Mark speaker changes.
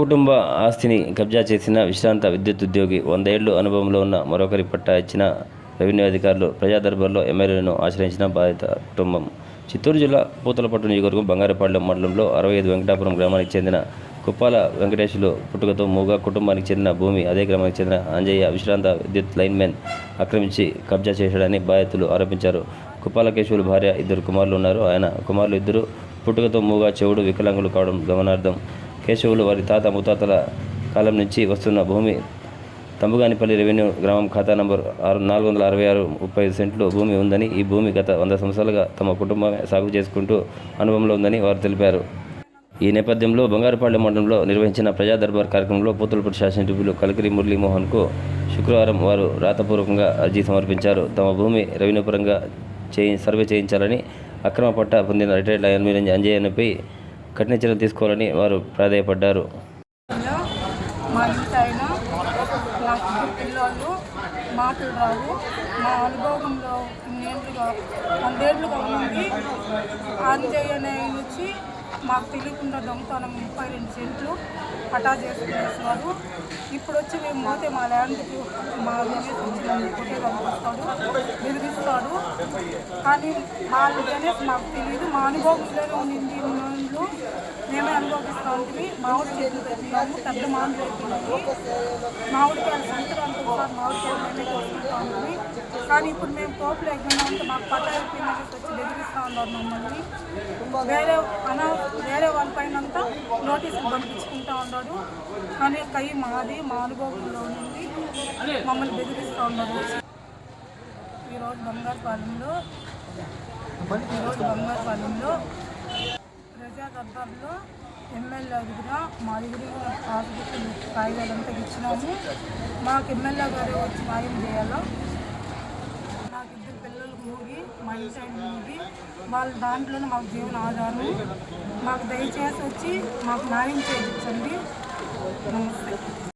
Speaker 1: కుటుంబ ఆస్తిని కబ్జా చేసిన విశ్రాంత విద్యుత్ ఉద్యోగి వందేళ్ళు అనుభవంలో ఉన్న మరొకరి పట్టా ఇచ్చిన రెవెన్యూ అధికారులు ప్రజా దర్బార్లో ఎమ్మెల్యేలను ఆశ్రయించిన బాధిత కుటుంబం. చిత్తూరు జిల్లా పూతలపట్టు నియోజకవర్గం బంగారపాళ్యం మండలంలో అరవై ఐదు వెంకటాపురం గ్రామానికి చెందిన కుప్పాల వెంకటేశులు పుట్టుకతో మూగా కుటుంబానికి చెందిన భూమి అదే గ్రామానికి చెందిన అంజయ్య విశ్రాంత విద్యుత్ లైన్మెన్ ఆక్రమించి కబ్జా చేశాడని బాధితులు ఆరోపించారు. కుప్పాల కేశవులు భార్య ఇద్దరు కుమారులు ఉన్నారు. ఆయన కుమారులు ఇద్దరు పుట్టుకతో మూగా చెవుడు వికలాంగులు కావడం గమనార్థం కేశవులు వారి తాత ముత్తాతల కాలం నుంచి వస్తున్న భూమి తంబుగానిపల్లి రెవెన్యూ గ్రామం ఖాతా నంబర్ ఆరు నాలుగు వందల అరవై ఆరు ముప్పై ఐదు సెంట్లు భూమి ఉందని ఈ భూమి గత వంద సంవత్సరాలుగా తమ కుటుంబమే సాగు చేసుకుంటూ అనుభవంలో ఉందని వారు తెలిపారు. ఈ నేపథ్యంలో బంగారుపాళ్యం మండలంలో నిర్వహించిన ప్రజా దర్బార్ కార్యక్రమంలో పూతలపూడి శాసనసభ్యులు కలకిరి మురళీమోహన్కు శుక్రవారం వారు రాతపూర్వకంగా అర్జీ సమర్పించారు. తమ భూమి రెవెన్యూ పరంగా చేయి సర్వే చేయించాలని అక్రమ పట్ట పొందిన రిటైర్డ్ ఎమ్మెల్యే అంజయ్యపై కఠిన చర్యలు తీసుకోవాలని వారు ప్రాధాయపడ్డారు.
Speaker 2: లో మా ఇంటి ఆయన నాకు పిల్లలు మాటలు రావు మా అనుభవంలో ఇన్నేళ్ళుగా వందేళ్ళుగా ఉంది ఆంజయ్య అనే ఆయన మాకు తెలియకుండా దొంగతనం ముప్పై రెండు సెంట్లు పటా చేసుకునేసినారు. ఇప్పుడు వచ్చి మేము పోతే మా ల్యాండ్కి మా గణేష్ వచ్చి నన్ను కొట్టే పంపిస్తాడు బెదిరిస్తాడు కానీ మా గణేష్ మాకు తెలియదు మా అనుభవంలోనే ఉండింది ఇన్నేళ్ళు మేమే అనుభవిస్తూ ఉంటుంది మామిడి చేతులు పెట్టుకున్నాము పెద్ద మామిడి పెట్టినాము మామిడికాయలు సంవత్సరానికి ఒకసారి మామిడికాయలు మేమే కోసుకుంటా ఉంటుంది కానీ ఇప్పుడు మేము కోపలు ఎగ్గినామంటే మాకు పట్ట అయిపోయిన వచ్చి బెదిరిస్తూ ఉన్నారు మమ్మల్ని. వేరే అనా వేరే వాళ్ళ పైన అంతా నోటీసులు పంపించుకుంటూ ఉన్నాడు కానీ కై మాది మా అనుభవంలో నుండి మమ్మల్ని బెదిరిస్తూ ఉన్నారు ఈరోజు బంగారుపాలెంలో ఈరోజు బంగారుపాలెంలో ప్రజా దర్బార్లో ఎమ్మెల్యే దగ్గర మా దగ్గర హాస్పిటల్ కాగితాలంతా ఇచ్చినాము. మాకు ఎమ్మెల్యే గారు వచ్చి న్యాయం చేయాలా? నాకు ఇద్దరు పిల్లలు మూగి మా ఇంటి మూగి వాళ్ళ దాంట్లోనే మాకు జీవన ఆధారం మాకు దయచేసి వచ్చి మాకు న్యాయం చేయించండి. నమస్తే.